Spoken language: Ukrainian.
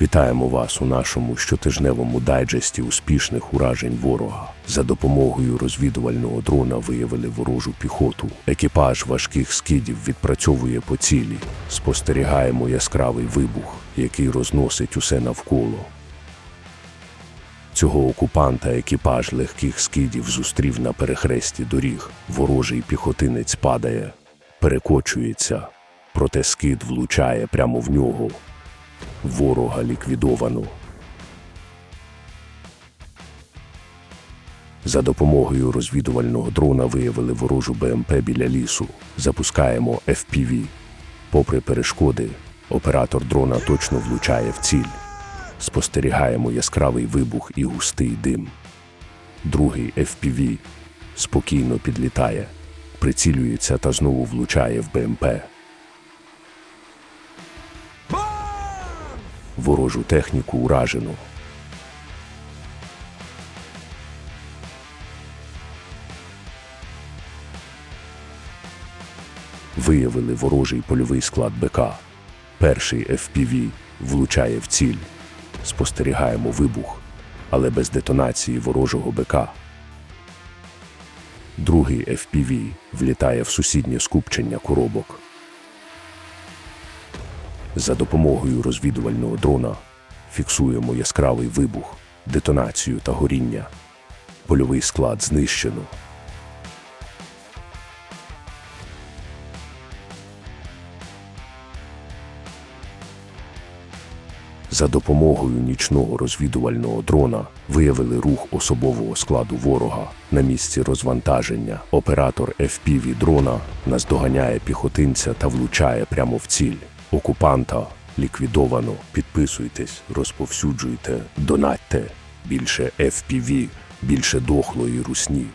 Вітаємо вас у нашому щотижневому дайджесті успішних уражень ворога. За допомогою розвідувального дрона виявили ворожу піхоту. Екіпаж важких скидів відпрацьовує по цілі. Спостерігаємо яскравий вибух, який розносить усе навколо. Цього окупанта екіпаж легких скидів зустрів на перехресті доріг. Ворожий піхотинець падає, перекочується, проте скид влучає прямо в нього. Ворога ліквідовано. За допомогою розвідувального дрона виявили ворожу БМП біля лісу. Запускаємо FPV. Попри перешкоди, оператор дрона точно влучає в ціль. Спостерігаємо яскравий вибух і густий дим. Другий FPV спокійно підлітає, прицілюється та знову влучає в БМП. Ворожу техніку уражено. Виявили ворожий польовий склад БК. Перший FPV влучає в ціль. Спостерігаємо вибух, але без детонації ворожого БК. Другий FPV влітає в сусіднє скупчення коробок. За допомогою розвідувального дрона фіксуємо яскравий вибух, детонацію та горіння. Польовий склад знищено. За допомогою нічного розвідувального дрона виявили рух особового складу ворога на місці розвантаження. Оператор FPV дрона наздоганяє піхотинця та влучає прямо в ціль. Окупанта ліквідовано. Підписуйтесь, розповсюджуйте, донатьте. Більше FPV, більше дохлої русні.